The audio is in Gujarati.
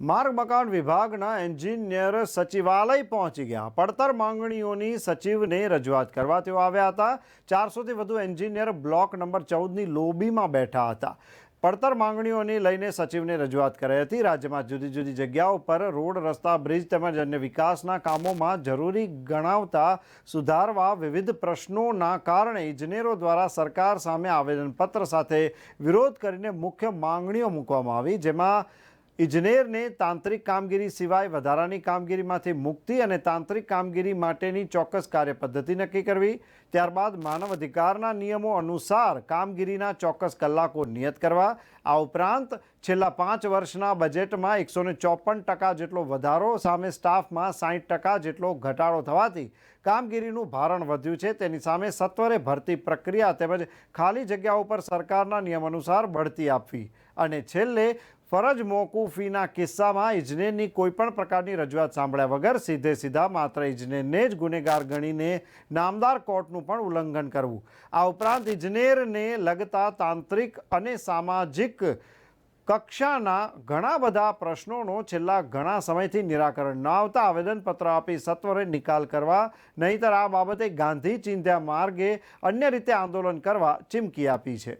માર્ગ મકાન વિભાગના એન્જિનિયર સચિવાલય પહોંચી ગયા. પડતર માંગણીઓની સચિવને રજૂઆત કરવા તેઓ આવ્યા હતા. ચારસોથી વધુ એન્જિનિયર બ્લોક નંબર ચૌદની લોબીમાં બેઠા હતા. પડતર માંગણીઓને લઈને સચિવને રજૂઆત કરાઈ હતી. રાજ્યમાં જુદી જુદી જગ્યાઓ પર રોડ, રસ્તા, બ્રિજ તેમજ અન્ય વિકાસના કામોમાં જરૂરી ગણાવતા સુધારવા વિવિધ પ્રશ્નોના કારણે ઇજનેરો દ્વારા સરકાર સામે આવેદનપત્ર સાથે વિરોધ કરીને મુખ્ય માંગણીઓ મૂકવામાં આવી, જેમાં ઇજનેરને તાંત્રિક કામગીરી સિવાય વધારાની કામગીરીમાંથી મુક્તિ અને તાંત્રિક કામગીરી માટેની ચોક્કસ કાર્યપદ્ધતિ નક્કી કરવી, ત્યારબાદ માનવ અધિકારના નિયમો અનુસાર કામગીરીના ચોક્કસ કલાકો નિયત કરવા, આ ઉપરાંત છેલ્લા પાંચ વર્ષના બજેટમાં એકસો ને ચોપન ટકા જેટલો વધારો સામે સ્ટાફમાં સાહીઠ ટકા જેટલો ઘટાડો થવાથી કામગીરીનું ભારણ વધ્યું છે. તેની સામે સત્વરે ભરતી પ્રક્રિયા તેમજ ખાલી જગ્યાઓ પર સરકારના નિયમ અનુસાર બઢતી આપવી. અને છેલ્લે ફરજ મોકૂફીના કિસ્સામાં ઇજનેરની કોઈપણ પ્રકારની રજૂઆત સાંભળ્યા વગર સીધે સીધા માત્ર ઇજનેરને જ ગુનેગાર ગણીને નામદાર કોર્ટનું પણ ઉલ્લંઘન કરવું. આ ઉપરાંત ઇજનેરને લગતા તાંત્રિક અને સામાજિક કક્ષાના ઘણા બધા પ્રશ્નોનો છેલ્લા ઘણા સમયથી નિરાકરણ ન આવતા આવેદનપત્ર આપી સત્વરે નિકાલ કરવા, નહીંતર આ બાબતે ગાંધી ચિંધ્યા માર્ગે અન્ય રીતે આંદોલન કરવા ચીમકી આપી છે.